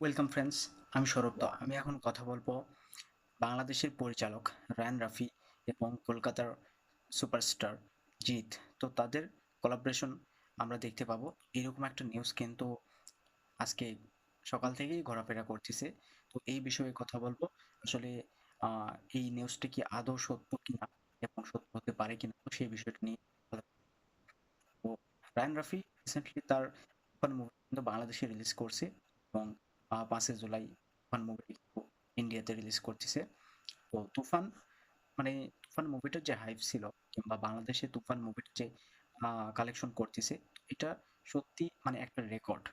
Welcome friends আমি সৌরভ দা আমি এখন কথা বলব বাংলাদেশের পরিচালক রায়ান রাফি এবং কলকাতার সুপারস্টার জিৎ। তো তাদের কোলাবরেশন আমরা দেখতে পাবো। এরকম একটা নিউজ কিন্তু আজকে সকাল থেকেই ঘোরাফেরা করতেছে। তো এই বিষয়ে কথা বলব। আসলে এই নিউজটা কি আদৌ সত্য কিনা এবং সত্য হতে পারে কিনা তো সেই বিষয়টা নিয়ে রায়ান রাফি রিসেন্টলি তার মুভি কিন্তু বাংলাদেশে রিলিজ করছে এবং আহ, পাঁচই জুলাই তুফান মুভি ইন্ডিয়াতে রিলিজ করতেছে। তো তুফান মানে তুফান মুভিটার যে হাইপ ছিল কিংবা বাংলাদেশে তুফান মুভির যে কালেকশন করতেছে এটা সত্যি মানে একটা রেকর্ড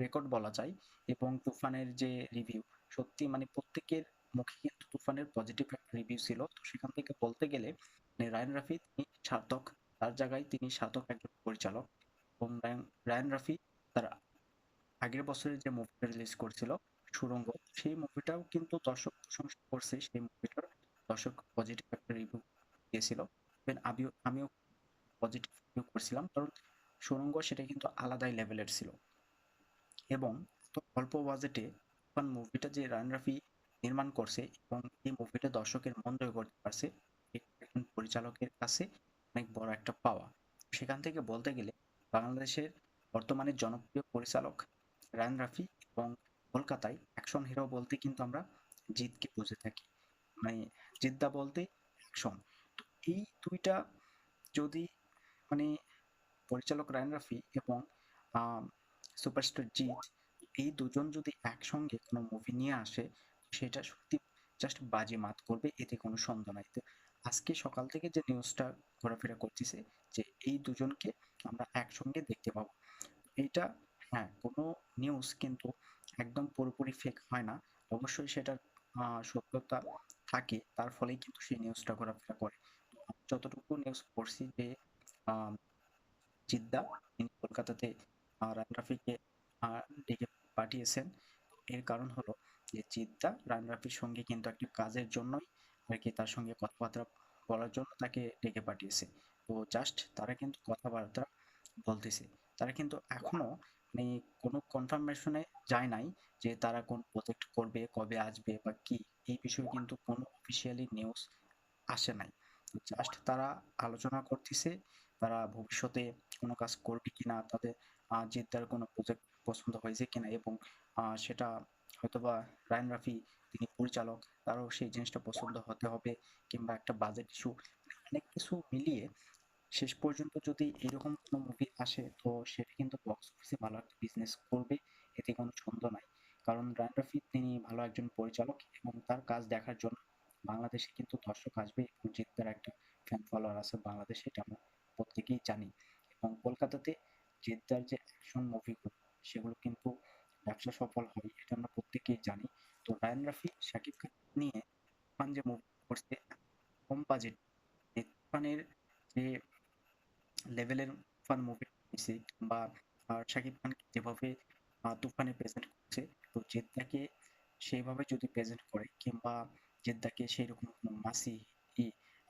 রেকর্ড বলা যায় এবং তুফানের যে রিভিউ সত্যি মানে প্রত্যেকের মুখে কিন্তু তুফানের পজিটিভ একটা রিভিউ ছিল। তো সেখান থেকে বলতে গেলে মানে রায়ান রাফি তিনি সার্থক তার জায়গায় তিনি সার্থক একজন পরিচালক। এবং রায়ান রাফি তার আগের বছরে যে মুভিটা রিলিজ করছিল সুড়ঙ্গ সেই মুভিটাও কিন্তু দর্শক প্রশংসা করছে, সেই মুভিটার দর্শক পজিটিভ একটা রিভিউ দিয়েছিল। ইভেন আমিও আমিও পজিটিভ রিভিউ করছিলাম, কারণ সুড়ঙ্গ সেটা কিন্তু আলাদাই লেভেলের ছিল। এবং তো অল্প বাজেটে মুভিটা যে রান রাফি নির্মাণ করছে এবং এই মুভিটা দর্শকের মন জয় করতে পারছে একজন পরিচালকের কাছে অনেক বড় একটা পাওয়া। সেখান থেকে বলতে গেলে বাংলাদেশের বর্তমানে জনপ্রিয় পরিচালক রায়ান রাফি এবং কলকাতায় অ্যাকশন হিরো বলতে কিন্তু আমরা জিতকে বুঝে থাকি। মানে জিদ্দা বলতে অ্যাকশন তো এই দুইটা যদি মানে পরিচালক রায়ান রাফি এবং সুপারস্টার জিৎ এই দুজন যদি একসঙ্গে কোনো মুভি নিয়ে আসে, সেটা সত্যি জাস্ট বাজে মাত করবে, এতে কোনো সন্দেহ নাই। তো আজকে সকাল থেকে যে নিউজটা ঘোরাফেরা করতেছে, যে এই দুজনকে আমরা একসঙ্গে দেখতে পাবো। এইটা হ্যাঁ কোনো নিউজ কিন্তু একদম পুরোপুরি ফেক হয় না। অবশ্যই সেটার সত্যতা থাকে, তার ফলেই কিন্তু সেই নিউজটা ঘোরাফেরা করে। যতটুকু নিউজ পড়ছি যে জিদ্দা, তিনি কলকাতাতে রান রাফিকে ডেকে পাঠিয়েছেন। এর কারণ হলো যে, জিদ্দা রান রাফির সঙ্গে কিন্তু একটা কাজের জন্যই আর কি তার সঙ্গে কথাবার্তা বলার জন্য তাকে ডেকে পাঠিয়েছে। তো জাস্ট তারা কিন্তু কথাবার্তা বলতেছে। তারা কিন্তু এখনও মানে কোনো কনফার্মেশনে যায় নাই যে তারা কোন প্রজেক্ট করবে কবে আসবে বা কি। এই বিষয়ে কিন্তু কোনো অফিসিয়ালি নিউজ আসে নাই। জাস্ট তারা আলোচনা করতেছে তারা ভবিষ্যতে কোনো কাজ করবে কিনা তাদের আহ, জিদ্দার কোনো প্রজেক্ট পছন্দ হয়েছে কিনা এবং সেটা হয়তোবা রায়ান রাফি তিনি পরিচালক তারও সেই জিনিসটা পছন্দ হতে হবে কিংবা একটা বাজেট ইস্যু অনেক কিছু মিলিয়ে শেষ পর্যন্ত যদি এরকম কোনো মুভি আসে, তো সেটা কিন্তু বক্স অফিসে ভালো একটা বিজনেস করবে, এতে কোনো সন্দেহ নাই। কারণ রায়ান রাফি তিনি ভালো একজন পরিচালক এবং তার কাজ দেখার জন্য বাংলাদেশে কিন্তু দর্শক আসবে এবং জিদ্দার একটা ফ্যান ফলোয়ার আছে বাংলাদেশে, এটা আমরা প্রত্যেকেই জানি। এবং কলকাতাতে জিদ্দার যে অ্যাকশন মুভিগুলো সেগুলো কিন্তু ব্যবসা সফল হয়, এটা আমরা প্রত্যেকেই জানি। তো রায়ান রাফি শাকিব খান নিয়ে যে মুভি করছে, কম বাজেট তুফানের যে লেভেলের তুফান মুভি হয়েছে বা শাকিব খানকে যেভাবে তুফানে প্রেজেন্ট করছে, তো জেদ্দাকে সেইভাবে যদি প্রেজেন্ট করে কিংবা জেদ্দাকে সেই রকম কোনো মাসি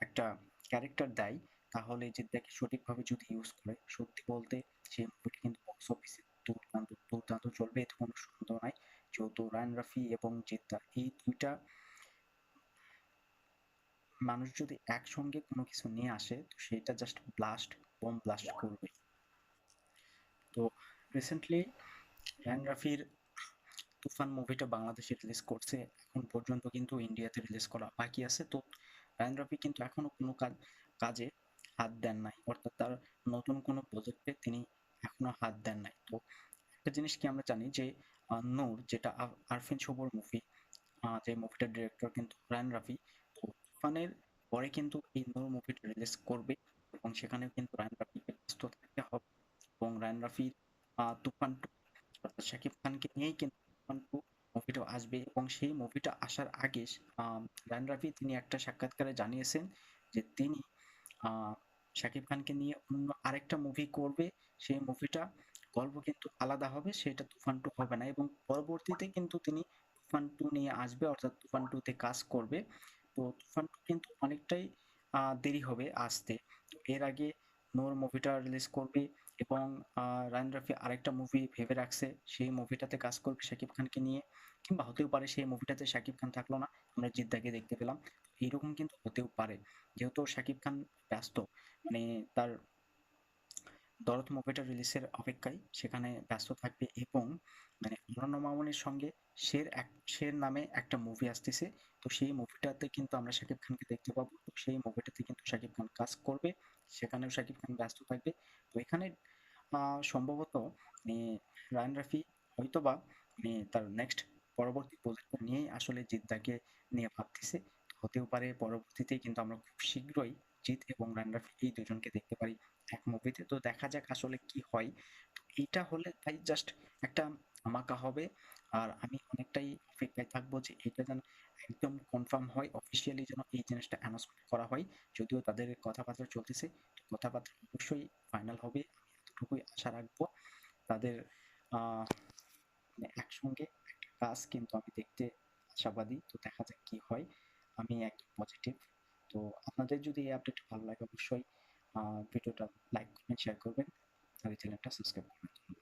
একটা ক্যারেক্টার দেয়, তাহলে জেদ্দাকে সঠিকভাবে যদি ইউজ করে, সত্যি বলতে সেই মুভিটি কিন্তু বক্স অফিসে দুর্দান্ত দুর্দান্ত চলবে, এতে কোনো সন্দেহ নাই। যেহেতু রায়ন রাফি এবং জেদ্দা এই দুইটা মানুষ যদি একসঙ্গে কোনো কিছু নিয়ে আসে, তো সেটা জাস্ট ব্লাস্ট বোম ব্লাস্ট করবে তো রিসেন্টলি রায়ান রাফির তুফান মুভিটা বাংলাদেশে রিলিজ করছে এখন পর্যন্ত কিন্তু ইন্ডিয়াতে রিলিজ করা বাকি আছে। তো রায়ান রাফি কিন্তু এখনও কোনো কাজ কাজে হাত দেন নাই। অর্থাৎ তার নতুন কোনো প্রজেক্টে তিনি এখনও হাত দেন নাই। তো একটা জিনিস কি আমরা জানি যে নূর যেটা আরফিন শুভর মুভি যে মুভিটার ডিরেক্টর কিন্তু রায়ান রাফি তো তুফানের পরে কিন্তু এই নূর মুভিটা রিলিজ করবে। এবং সেখানে কিন্তু রায়ান রাফিকে ব্যস্ত থাকতে হবে এবং রায়ান আহ, তুফান টু অর্থাৎ শাকিব খানকে নিয়েই কিন্তু তুফান টু মুভিটা আসবে এবং সেই মুভিটা আসার আগে রায়ান রাফি তিনি একটা সাক্ষাৎকারে জানিয়েছেন যে তিনি শাকিব খানকে নিয়ে অন্য আরেকটা মুভি করবে সেই মুভিটা গল্প কিন্তু আলাদা হবে সেটা তুফান টু হবে না এবং পরবর্তীতে কিন্তু তিনি তুফান টু নিয়ে আসবে অর্থাৎ তুফান টু তে কাজ করবে। তো তুফান টু কিন্তু অনেকটাই দেরি হবে আসতে। এর আগে নোর মুভিটা রিলিজ করবে এবং রায়ন রাফি আরেকটা মুভি ভেবে রাখছে, সেই মুভিটাতে কাজ করবে শাকিব খানকে নিয়ে, কিংবা হতেও পারে সেই মুভিটাতে শাকিব খান থাকল না, আমরা জিদ্দাকে দেখতে পেলাম। এইরকম কিন্তু হতেও পারে। যেহেতু শাকিব খান ব্যস্ত মানে তার দরদ মুভিটা রিলিজের অপেক্ষায় সেখানে ব্যস্ত থাকবে এবং মানে অনন্য মামুনের সঙ্গে শের এক, শের নামে একটা মুভি আসতেছে। তো সেই মুভিটাতে কিন্তু আমরা শাকিব খানকে দেখতে পাবো। তো সেই মুভিটাতে কিন্তু শাকিব খান কাজ করবে। সেখানেও শাকিব খান ব্যস্ত থাকবে। তো এখানে সম্ভবত রায়ন রায়ান রাফি হয়তোবা মানে তার নেক্সট পরবর্তী প্রজেক্ট নিয়েই আসলে জিদ্দাকে নিয়ে ভাবতেছে। হতেও পারে পরবর্তীতে কিন্তু আমরা খুব শীঘ্রই জিৎ এবং রায়ান রাফি এই দুজনকে দেখতে পারি এক মুভিতে তো। দেখা যাক আসলে কি হয়। তো এইটা হলে তাই জাস্ট একটা আমাকা হবে। আর আমি অনেকটাই অপেক্ষায় থাকব যে এটা যেন একদম কনফার্ম হয় অফিসিয়ালি যেন এই জিনিসটা অ্যানাউন্সমেন্ট করা হয়। যদিও তাদের কথাবার্তা চলতেছে, কথাবার্তা অবশ্যই ফাইনাল হবে। এতটুকুই আশা রাখব। তাদের মানে একসঙ্গে একটা কাজ কিন্তু আমি দেখতে আশাবাদী। তো দেখা যাক কি হয়। আমি একদম পজিটিভ তো আপনাদের যদি এই আপডেট ভালো লাগে অবশ্যই ভিডিওটা লাইক করবেন শেয়ার করবেন, আর এই চ্যানেলটা সাবস্ক্রাইব করবেন।